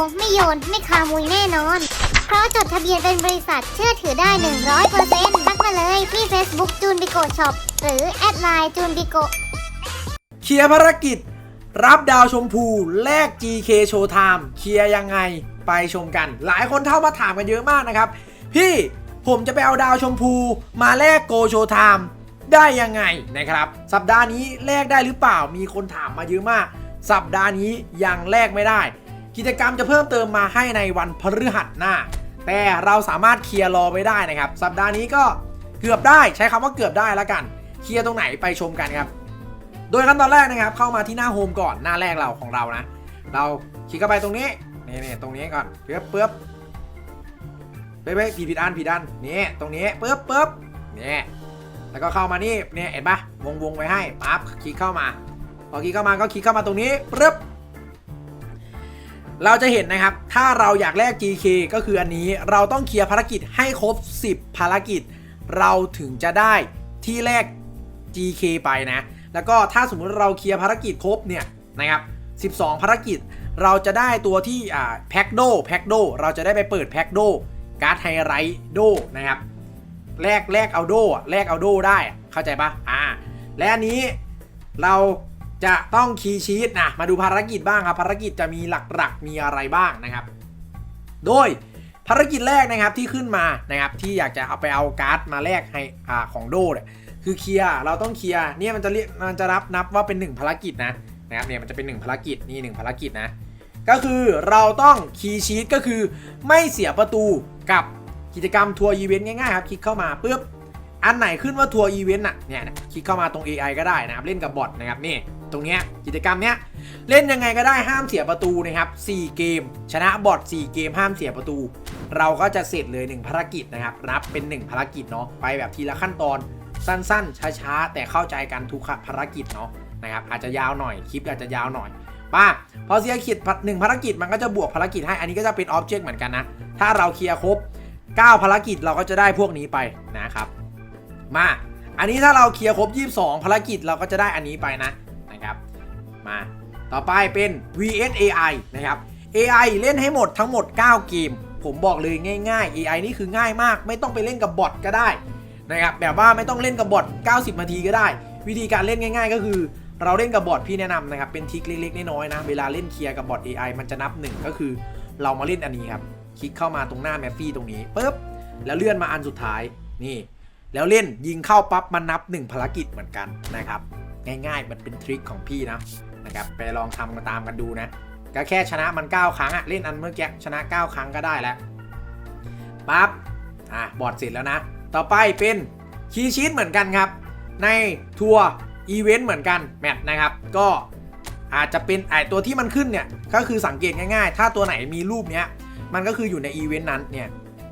งไม่โยน ไม่ขโมยแน่นอน เพราะจดทะเบียนเป็นบริษัทเชื่อถือได้ 100%ทักมาเลยที่ Facebook จูนบิโกช็อปหรือแอดไลน์จูนบิโกเคลียร์ภารกิจ รับดาวชมพูแลก GK Showtime เคลียร์ยังไงไปชมกัน หลายคนเข้ามาถามกันเยอะมากนะครับ พี่ผมจะไปเอาดาวชมพูมาแลกโกโชไทม์ได้ยังไงนะครับ สัปดาห์นี้แลกได้หรือเปล่ามีคนถามมาเยอะมาก สัปดาห์นี้ยังแลกไม่ได้ กิจกรรมจะเพิ่มเติมมาให้ในวันพฤหัสหน้า แต่เราสามารถเคลียร์รอไว้ได้นะครับ สัปดาห์นี้ก็เกือบได้ใช้คำว่าเกือบได้แล้วกัน เคลียร์ตรงไหนไปชมกันครับ โดยขั้นตอนแรกนะครับ เข้ามาที่หน้าโฮมก่อนหน้าแรกเราของเรานะ เราคลิกเข้าไปตรงนี้นี่นี่ตรงนี้ก่อนเปึ๊บเปึ๊บเป๊ะผิดผิดอันผิดอันนี่ตรงนี้เปึ๊บเปึ๊บนี่แล้วก็เข้ามานี่เนี่ยเห็นปะวงวงไว้ให้ปั๊บคลิกเข้ามา พอคลิกเข้ามาก็คลิกเข้ามาตรงนี้ปึ๊บเราจะเห็นนะครับ ถ้าเราอยากแลก GK ก็คืออันนี้เราต้องเคลียร์ภารกิจให้ครบ 10 ภารกิจ เราถึงจะได้ที่แรก GK ไปนะ แล้วก็ถ้าสมมุติเราเคลียร์ภารกิจครบเนี่ยนะครับ 12 ภารกิจ เราจะได้ตัวที่อ่าแพ็กโดแพ็กโดเราจะได้ไปเปิดแพ็กโดการ์ดไฮไลท์โดนะครับแลกแลกเอาโดแลกเอาโดได้เข้าใจปะอ่าและอันนี้เรา จะต้องคีย์ชีตนะมาดูภารกิจบ้างครับ ภารกิจจะมีหลักๆ มีอะไรบ้างนะครับ โดยภารกิจแรกนะครับที่ขึ้นมานะครับที่อยากจะเอาไปเอาการ์ดมาแลกให้อ่าของโดเนี่ยคือเคลียร์เราต้องเคลียร์เนี่ยมันจะเรียกมันจะรับนับว่าเป็น 1 ภารกิจนะนะครับเนี่ยมันจะเป็น 1 ภารกิจนี่ 1 ภารกิจนะ ก็คือเราต้องคีย์ชีตก็คือไม่เสียประตูกับกิจกรรมทัวร์อีเวนต์ง่ายๆครับคลิกเข้ามาปุ๊บอันไหนขึ้นว่าทัวร์อีเวนต์อะเนี่ยคลิกเข้ามาตรง AI ก็ได้นะครับเล่นกับบอทนะครับนี่ ตรงเนี้ยกิจกรรมเนี้ยเล่นยังไงก็ได้ห้ามเสียประตูนะครับ 4 เกม ชนะบอท4เกมห้ามเสียประตู เราก็จะเสร็จเลย 1 ภารกิจนะครับนับเป็น 1 ภารกิจเนาะไปแบบทีละขั้นตอนสั้นๆ ช้าๆ แต่เข้าใจกันทุกภารกิจเนาะนะครับอาจจะยาวหน่อยคลิปอาจจะยาวหน่อยป้าพอเสียขีดหนึ่งภารกิจมันก็จะบวกภารกิจให้อันนี้ก็จะเป็นออบเจกต์เหมือนกันนะ ถ้าเราเคลียร์ครบ 9 ภารกิจเราก็จะได้พวกนี้ไปนะครับ มา อันนี้ถ้าเราเคลียร์ครบ 22 ภารกิจเราก็จะได้อันนี้ไปนะ มา ต่อไปเป็น vs AI นะครับ AI เล่นให้หมดทั้งหมด 9 เกม ผมบอกเลยง่าย ๆ AI นี่คือง่ายมาก ไม่ต้องไปเล่นกับบอทก็ได้นะครับแบบว่าไม่ต้องเล่นกับบอท90 นาทีก็ได้ วิธีการเล่นง่าย ๆ ก็คือ เราเล่นกับบอทพี่แนะนำนะครับเป็นทริคเล็กๆน้อยๆนะเวลาเล่นเคลียร์กับบอท AI มันจะนับ 1 ก็คือ เรามาเล่นอันนี้ครับคลิกเข้ามาตรงหน้าแมฟฟี่ตรงนี้ปุ๊บแล้วเลื่อนมาอันสุดท้ายนี่ แล้วเล่นยิงเข้าปั๊บมันนับ 1 ภารกิจเหมือนกันนะครับ ง่ายๆ มันเป็นทริคของพี่นะ นะครับไปลองทำกันตามกันดูนะ ก็แค่ชนะมัน 9 ครั้งอะเล่นอันเมื่อกี้ชนะ 9 ครั้งก็ได้แล้วปั๊บอะบอร์ดเสร็จแล้วนะ ต่อไปเป็นคีย์ชีตเหมือนกันครับ ในทัวร์อีเวนต์เหมือนกันแมตช์นะครับ ก็อาจจะเป็นไอตัวที่มันขึ้นเนี่ย ก็คือสังเกตง่ายๆ ถ้าตัวไหนมีรูปเนี้ย มันก็คืออยู่ในอีเวนต์นั้นเนี่ย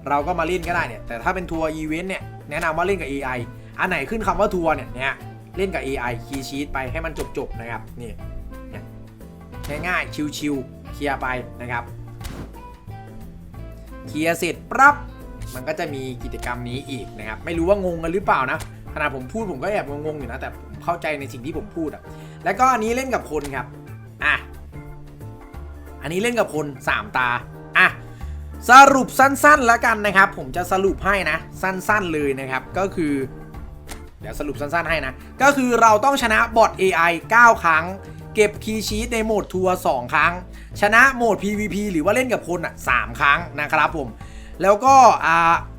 เราก็มาเล่นก็ได้เนี่ย แต่ถ้าเป็นทัวร์อีเวนต์เนี่ยแนะนำว่าเล่นกับ AI อันไหนขึ้นคำว่าทัวร์เนี่ยเนี่ยเล่นกับ AI คีย์ชีตไปให้มันจบๆนะครับนี่ เนี่ยง่ายๆชิวๆเคลียร์ไปนะครับเคลียร์เสร็จปั๊บมันก็จะมีกิจกรรมนี้อีกนะครับ ไม่รู้ว่างงกันหรือเปล่านะขณะผมพูดผมก็แอบงงๆอยู่นะแต่ผมเข้าใจในสิ่งที่ผมพูดอะแล้วก็อันนี้เล่นกับคนครับอะอันนี้เล่นกับคน 3 ตาอะสรุปสั้นๆแล้วกันนะครับ ผมจะสรุปให้นะ สั้นๆเลยนะครับก็คือ เดี๋ยวสรุปสั้นๆให้นะ ก็คือเราต้องชนะบอท AI 9 ครั้ง เก็บคีย์ชีตในโหมดทัวร์2ครั้ง ชนะโหมด PVP หรือว่าเล่นกับคนอะ3ครั้งนะครับผม แล้วก็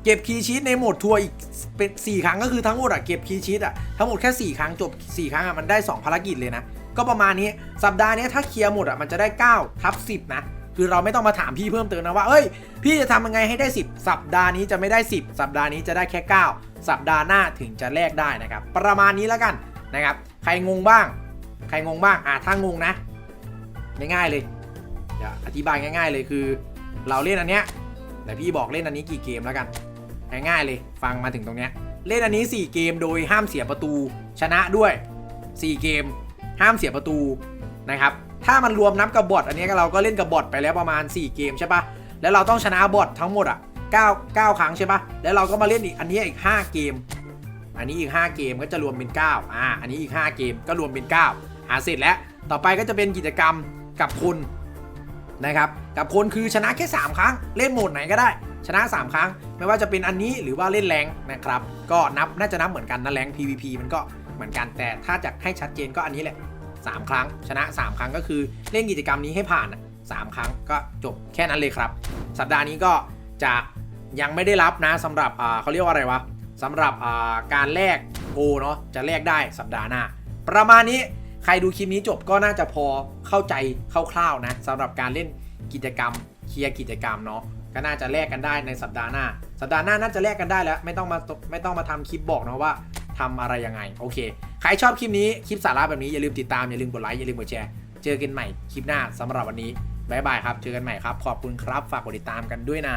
เก็บคีย์ชีตในโหมดทัวร์อีกเป็น4ครั้งก็คือทั้งหมดอะเก็บคีย์ชีตอะทั้งหมดแค่ 4 ครั้งจบ 4 ครั้งอะมันได้ 2 ภารกิจเลยนะ ก็ประมาณนี้สัปดาห์นี้ถ้าเคลียร์หมดอะมันจะได้9ทับ10 นะคือเราไม่ต้องมาถามพี่เพิ่มเติมนะว่า เอ้ย พี่จะทำยังไงให้ได้ 10 สัปดาห์นี้จะไม่ได้ 10 สัปดาห์นี้จะได้แค่ 9 สัปดาห์หน้าถึงจะแลกได้นะครับ ประมาณนี้แล้วกันนะครับ ใครงงบ้าง ใครงงบ้างอะถ้างงนะง่ายๆเลยเดี๋ยวอธิบายง่าย ๆ เลยคือ เราเล่นอันเนี้ยแต่พี่บอกเล่นอันนี้กี่เกมแล้วกันง่ายๆเลย ฟังมาถึงตรงเนี้ยเล่นอันนี้ 4 เกมโดยห้ามเสียประตูชนะด้วย 4 เกม ห้ามเสียประตูนะครับถ้ามันรวมนับกับบอทอันนี้เราก็เล่นกับบอทไปแล้วประมาณ 4 เกมใช่ปะแล้วเราต้องชนะบอททั้งหมดอะ9 9 ครั้งใช่ปะแล้วเราก็มาเล่นอีกอันนี้อีก 5 เกม อันนี้อีก 5 เกมก็จะรวมเป็น 9 อ่า อันนี้อีก 5 เกมก็รวมเป็น 9าเสร็จแล้ว ต่อไปก็จะเป็นกิจกรรมกับคุณนะครับ กับคนคือชนะแค่ 3 ครั้ง เล่นโหมดไหนก็ได้ ชนะ 3 ครั้ง ไม่ว่าจะเป็นอันนี้หรือว่าเล่นแรงนะครับ ก็นับน่าจะนับเหมือนกันนะแรง PVP มันก็เหมือนกัน แต่ถ้าจะให้ชัดเจนก็อันนี้แหละ 3 ครั้ง ชนะ 3 ครั้งก็คือเล่นกิจกรรมนี้ให้ผ่านน่ะสามครั้งก็จบแค่นั้นเลยครับ สัปดาห์นี้ก็จะยังไม่ได้รับนะสำหรับเขาเรียกว่าอะไรวะสำหรับการแลกโกเนาะจะแลกได้สัปดาห์หน้า ประมาณนี้ ใครดูคลิปนี้จบก็น่าจะพอเข้าใจคร่าวๆนะสำหรับการเล่นกิจกรรมเคลียร์กิจกรรมเนาะก็น่าจะแลกกันได้ในสัปดาห์หน้า สัปดาห์หน้าน่าจะแลกกันได้แล้ว ไม่ต้องมาไม่ต้องมาทำคลิปบอกนะว่าทำอะไรยังไง โอเค ใครชอบคลิปนี้คลิปสาระแบบนี้อย่าลืมติดตามอย่าลืมกดไลค์อย่าลืมกดแชร์เจอกันใหม่คลิปหน้าสำหรับวันนี้บายบายครับเจอกันใหม่ครับขอบคุณครับฝากกดติดตามกันด้วยนะ